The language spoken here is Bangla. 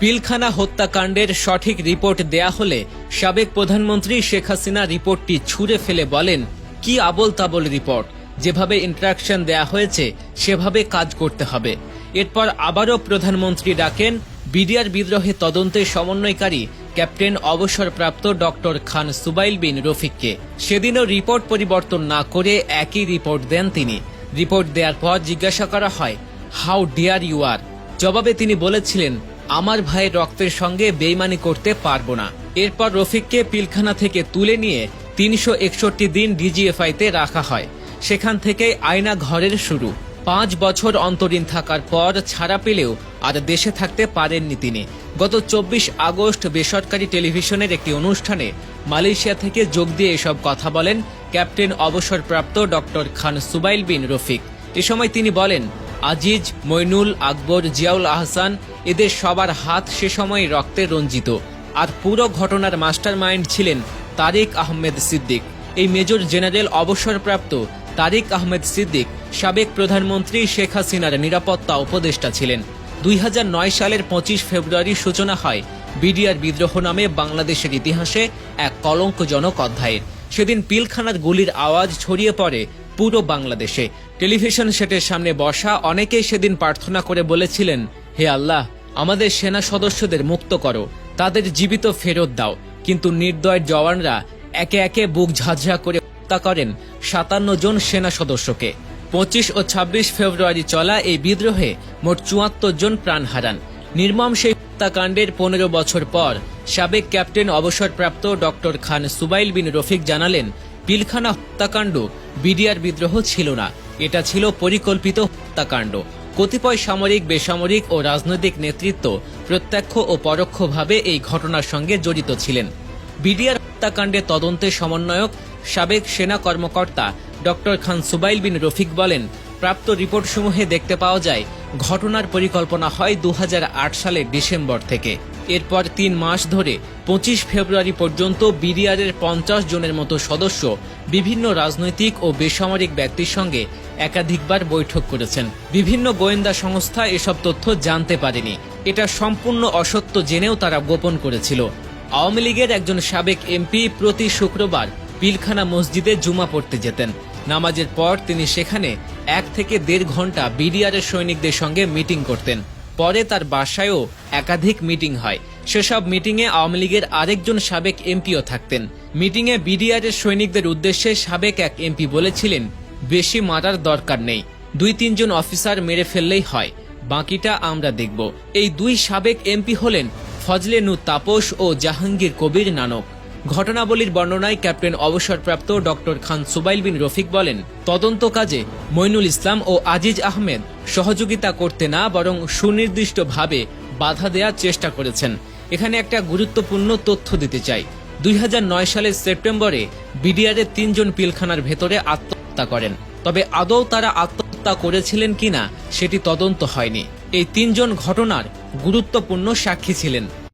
পিলখানা হত্যাকাণ্ডের সঠিক রিপোর্ট দেয়া হলে সাবেক প্রধানমন্ত্রী শেখ হাসিনা রিপোর্টটি ছুঁড়ে ফেলে বলেন, কি আবল তাবল রিপোর্ট? যেভাবে ইন্টারাকশন দেয়া হয়েছে, সেভাবে কাজ করতে হবে। এরপর আবারও প্রধানমন্ত্রী ডাকেন, বিডিআর বিদ্রোহে তদন্তে সমন্বয়কারী ক্যাপ্টেন অবসরপ্রাপ্ত ডক্টর খান সুবাইল বিন রফিককে। সেদিনও রিপোর্ট পরিবর্তন না করে একই রিপোর্ট দেন তিনি। রিপোর্ট দেওয়ার পর জিজ্ঞাসা করা হয়, হাউ ডিয়ার ইউ আর? জবাবে তিনি বলেছিলেন আমার ভাইয়ের রক্তের সঙ্গে বেইমানি করতে পারব না। এরপর রফিককে পিলখানা থেকে তুলে নিয়ে তিনশো একষট্টি দিন ডিজিএফআইতে রাখা হয়। সেখান থেকে আয়না ঘরের শুরু। পাঁচ বছর অন্তরীণ থাকার পর ছাড়া পেলেও আর দেশে থাকতে পারেননি তিনি। গত চব্বিশ আগস্ট বেসরকারি টেলিভিশনের একটি অনুষ্ঠানে মালয়েশিয়া থেকে যোগ দিয়ে এসব কথা বলেন ক্যাপ্টেন অবসরপ্রাপ্ত ডক্টর খান সুবাইল বিন রফিক। এ সময় তিনি বলেন আজিজ, মইনুল, আকবর, জিয়াউল আহসান এদের সবার হাত সে সময় রক্তে রঞ্জিত। আর পুরো ঘটনার মাস্টার মাইন্ড ছিলেন তারিক আহমেদ সিদ্দিক। এই মেজর জেনারেল অবসরপ্রাপ্ত তারিক আহমেদ সিদ্দিক সাবেক প্রধানমন্ত্রী শেখ হাসিনার নিরাপত্তা উপদেষ্টা ছিলেন। দুই হাজার নয় সালের পঁচিশ ফেব্রুয়ারি সূচনা হয় বিডিআর বিদ্রোহ নামে বাংলাদেশের ইতিহাসে এক কলঙ্কজনক অধ্যায়ের। সেদিন পিলখানার গুলির আওয়াজ ছড়িয়ে পড়ে পুরো বাংলাদেশে। টেলিভিশন সেটের সামনে বসা অনেকেই সেদিন প্রার্থনা করে বলেছিলেন, হে আল্লাহ, আমাদের সেনা সদস্যদের মুক্ত করো, তাদের জীবিত ফেরত দাও। কিন্তু নির্দয় জওয়ানরা একে একে বুক ঝাঁঝরা করে হত্যা করেন সাতান্ন জন সেনা সদস্যকে। পঁচিশ ও ২৬ ফেব্রুয়ারি চলা এই বিদ্রোহে মোট চুয়াত্তর জন প্রাণ হারান। নির্মম সেই হত্যাকাণ্ডের পনেরো বছর পর সাবেক ক্যাপ্টেন অবসরপ্রাপ্ত ডক্টর খান সুবাইল বিন রফিক জানালেন পিলখানা হত্যাকাণ্ড বিডিআর বিদ্রোহ ছিল না। এটা ছিল পরিকল্পিত হত্যাকাণ্ড। কতিপয় সামরিক, বেসামরিক ও রাজনৈতিক নেতৃত্ব প্রত্যক্ষ ও পরোক্ষভাবে এই ঘটনার সঙ্গে জড়িত ছিলেন। বিডিআর হত্যাকাণ্ডে তদন্তে সমন্বয়ক, সাবেক সেনা কর্মকর্তা ডক্টর খান সুবাইল বিন রফিক বলেন, প্রাপ্ত রিপোর্টসমূহে দেখতে পাওয়া যায়, ঘটনার পরিকল্পনা হয় দু হাজার আট সালের ডিসেম্বর থেকে। এরপর তিন মাস ধরে পঁচিশ ফেব্রুয়ারি পর্যন্ত বিডিআরের পঞ্চাশ জনের মতো সদস্য বিভিন্ন রাজনৈতিক ও বেসামরিক ব্যক্তির সঙ্গে একাধিকবার বৈঠক করেছেন। বিভিন্ন গোয়েন্দা সংস্থা এসব তথ্য জানতে পারেনি। এটা সম্পূর্ণ অসত্য জেনেও তারা গোপন করেছিল। আওয়ামী লীগের একজন সাবেক এমপি প্রতি শুক্রবার পিলখানা মসজিদে জুমা পড়তে যেতেন। নামাজের পর তিনি সেখানে এক থেকে দেড় ঘণ্টা বিডিআরের সৈনিকদের সঙ্গে মিটিং করতেন। পরে তার বাসায়ও একাধিক মিটিং হয়। সেসব মিটিংয়ে আওয়ামী লীগের আরেকজন সাবেক এমপিও থাকতেন। মিটিংয়ে বিডিআরের সৈনিকদের উদ্দেশ্যে সাবেক এক এমপি বলেছিলেন, বেশি মারার দরকার নেই। দুই তিনজন অফিসার মেরে ফেললেই হয়। বাকিটা আমরা দেখব। এই দুই সাবেক এমপি হলেন ফজলে নু তাপস ও জাহাঙ্গীর কবির নানক। ঘটনাবলীর বর্ণনায় ক্যাপ্টেন অবসরপ্রাপ্ত ডক্টর খান সুবাইল বিন রফিক বলেন, তদন্ত কাজে মইনুল ইসলাম ও আজিজ আহমেদ সহযোগিতা করতে না বরং সুনির্দিষ্টভাবে বাধা দেওয়ার চেষ্টা করেছেন। এখানে একটা গুরুত্বপূর্ণ তথ্য দিতে চাই। দুই হাজার নয় সালের সেপ্টেম্বরে বিডিআরের তিনজন পিলখানার ভেতরে আত্মহত্যা করেন। তবে আদৌ তারা আত্মহত্যা করেছিলেন কিনা সেটি তদন্ত হয়নি। এই তিনজন ঘটনার গুরুত্বপূর্ণ সাক্ষী ছিলেন।